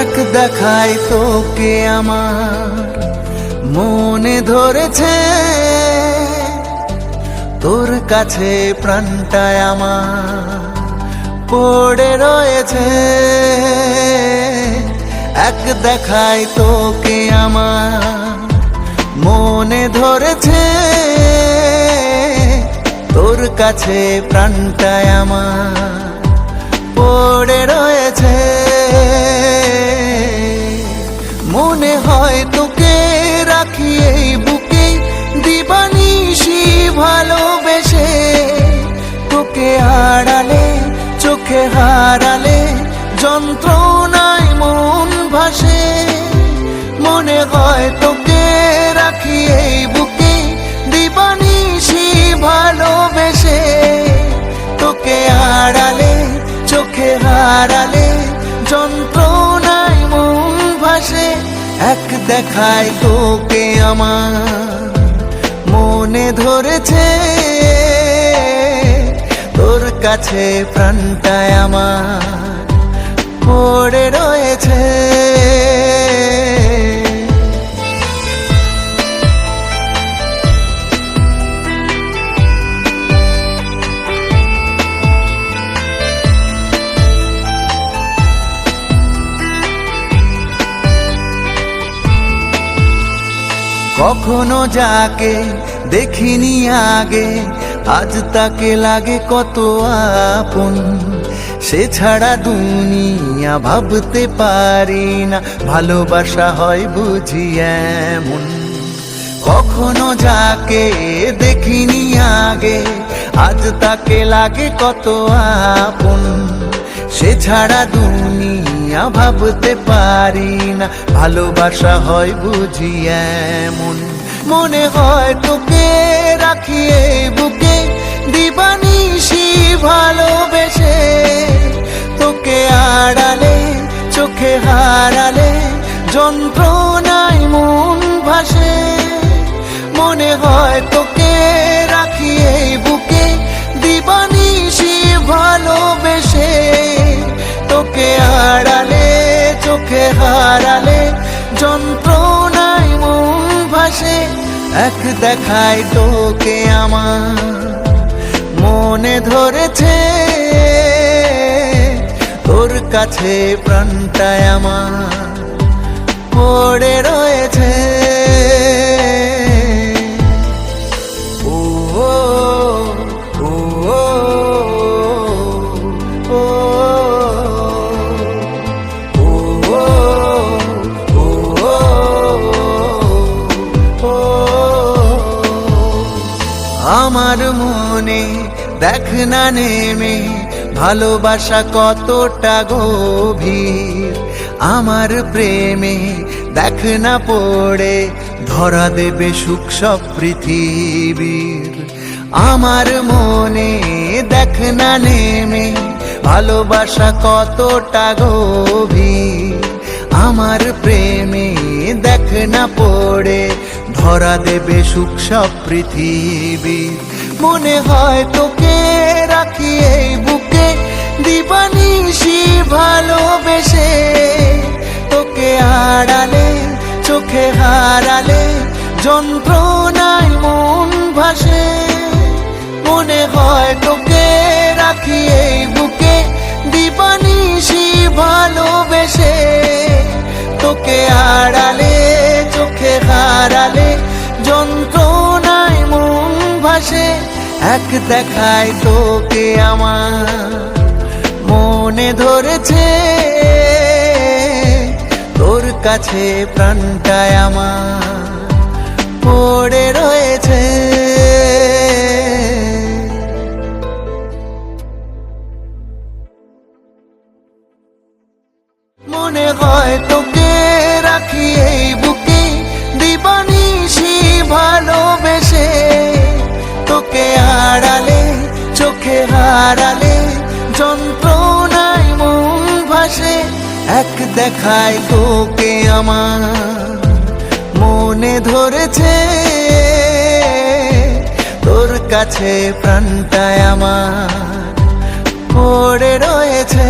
এক দেখায় তোকে আমার। মনে ধরেছে তোর কাছে প্রাণটায় আমার। পড়ে রয়েছে এক দেখায় তোকে আমার। মনে ধরেছে তোর কাছে প্রাণটায় আমার। পড়ে রয়েছে মনে হয় তোকে রাখি এই বুকে। দিবানিসি ভালোবেসে তোকে আড়ালে, চোখে হারালে, যন্ত্রণায় মন ভাসে। মনে হয় তোকে রাখি এই বুকে। দিবানিসি ভালোবেসে তোকে আড়ালে, চোখে হারালে দেখায় তোকে আমার। মনে ধরেছে তোর কাছে প্রাণটায় আমার। পড়ে রয়েছে। কখনো যাকে দেখিনি আগে, আজ তাকে লাগে কত আপন। সে ছাড়া দুনিয়া ভাবতে পারি না, ভালোবাসা হয় বুঝি এমন। কখনো যাকে দেখিনি আগে, আজ তাকে লাগে কত আপন। সে ছাড়া দুনিয়া ভাবতে পারি না। ভালোবাসা হয় বুঝি এমন। মনে হয় তোকে রাখি এই বুকে। দিবানিসি ভালোবেসে তোকে আড়ালে, চোখে হারালে, যন্ত্রণায় মন ভাসে। মনে হয় তোকে রাখি এই বুকে। দিবানিসি ভালোবেসে যন্ত্রণায় মন ভাসে এক দেখায় তোকে আমার। মনে ধরেছে তোর কাছে প্রাণটায় আমার। আমার মনে দেখ না নেমে ভালোবাসা কতটা গভীর। আমার প্রেমে দেখ না পড়ে, ধরা দেবে সুখ সব পৃথিবীর। আমার মনে দেখ না নেমে ভালোবাসা কতটা গভীর। আমার প্রেমে দেখ না পড়ে ধরা দেবে সুখ সব পৃথিবী। মনে হয় তোকে রাখি এই বুকে। দিবানিশি ভালোবেসে তোকে আড়ালে, চোখে হারালে যন্ত্রণায় এক দেখায় তোকে আমার। মনে ধরেছে তোর কাছে প্রাণটায় আমার। পড়ে রয়েছে হারালে যন্ত্রণায় মন ভাসে, এক দেখায় তোকে আমার। মনে ধরেছে তোর কাছে প্রাণটায় আমার। পড়ে রয়েছে।